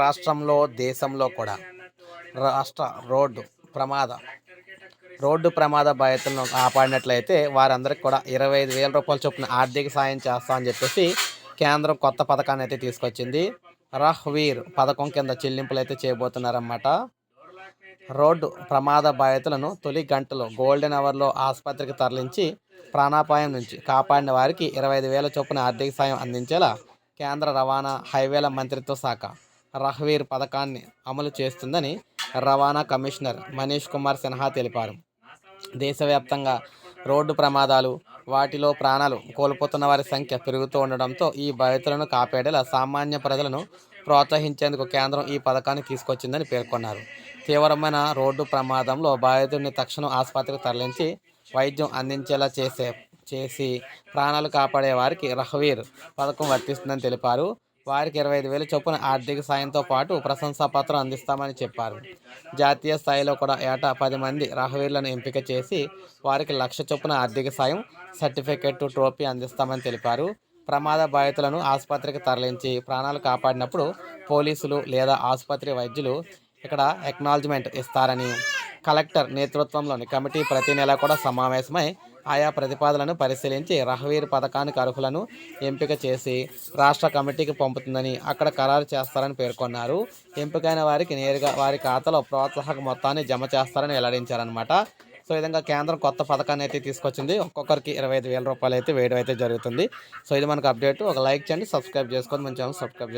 రాష్ట్రంలో దేశంలో కూడా. రాష్ట్ర రోడ్డు ప్రమాద రోడ్డు ప్రమాద బాధితులను కాపాడినట్లయితే వారందరికీ కూడా ఇరవై ఐదు వేల రూపాయల చొప్పున ఆర్థిక సాయం చేస్తా అని చెప్పేసి కేంద్రం కొత్త పథకాన్ని అయితే తీసుకొచ్చింది. రహ్వీర్ పథకం కింద చెల్లింపులు అయితే చేయబోతున్నారన్నమాట. రోడ్డు ప్రమాద బాధితులను తొలి గంటలో గోల్డెన్ అవర్లో ఆసుపత్రికి తరలించి ప్రాణాపాయం నుంచి కాపాడిన వారికి ఇరవై ఐదు వేల చొప్పున ఆర్థిక సాయం అందించేలా కేంద్ర రవాణా హైవేల మంత్రిత్వ శాఖ రహ్వీర్ పథకాన్ని అమలు చేస్తుందని రవాణా కమిషనర్ మనీష్ కుమార్ సిన్హా తెలిపారు. దేశవ్యాప్తంగా రోడ్డు ప్రమాదాలు వాటిలో ప్రాణాలు కోల్పోతున్న వారి సంఖ్య పెరుగుతూ ఉండడంతో ఈ బాధితులను కాపాడేలా సామాన్య ప్రజలను ప్రోత్సహించేందుకు కేంద్రం ఈ పథకాన్ని తీసుకొచ్చిందని పేర్కొన్నారు. తీవ్రమైన రోడ్డు ప్రమాదంలో బాధితుడిని తక్షణం ఆసుపత్రికి తరలించి వైద్యం అందించేలా చేసే చేసి ప్రాణాలు కాపాడే వారికి రహవీర్ పథకం వర్తిస్తుందని తెలిపారు. వారికి ఇరవై ఐదు వేల చొప్పున ఆర్థిక సాయంతో పాటు ప్రశంసా పత్రం అందిస్తామని చెప్పారు. జాతీయ స్థాయిలో కూడా ఏటా పది మంది రహవీర్లను ఎంపిక చేసి వారికి లక్ష చొప్పున ఆర్థిక సాయం సర్టిఫికెట్ ట్రోఫీ అందిస్తామని తెలిపారు. ప్రమాద బాధితులను ఆసుపత్రికి తరలించి ప్రాణాలు కాపాడినప్పుడు పోలీసులు లేదా ఆసుపత్రి వైద్యులు ఇక్కడ ఎక్నాలజ్మెంట్ ఇస్తారని కలెక్టర్ నేతృత్వంలోని కమిటీ ప్రతి నెల కూడా సమావేశమై ఆయా ప్రతిపాదనలను పరిశీలించి రహవీర్ పథకానికి అర్హులను ఎంపిక చేసి రాష్ట్ర కమిటీకి పంపుతుందని అక్కడ ఖరారు చేస్తారని పేర్కొన్నారు. ఎంపికైన వారికి నేరుగా వారి ఖాతాలో ప్రోత్సాహక మొత్తాన్ని జమ చేస్తారని వెల్లడించారనమాట సో ఈ విధంగా కేంద్రం కొత్త పథకాన్ని అయితే తీసుకొచ్చింది. ఒక్కొక్కరికి ఇరవై ఐదు వేల రూపాయలు అయితే వేయడం అయితే జరుగుతుంది. సో ఇది మనకు అప్డేట్. ఒక లైక్ చేయండి సబ్స్క్రైబ్ చేసుకోండి. మంచి సబ్స్క్రైబ్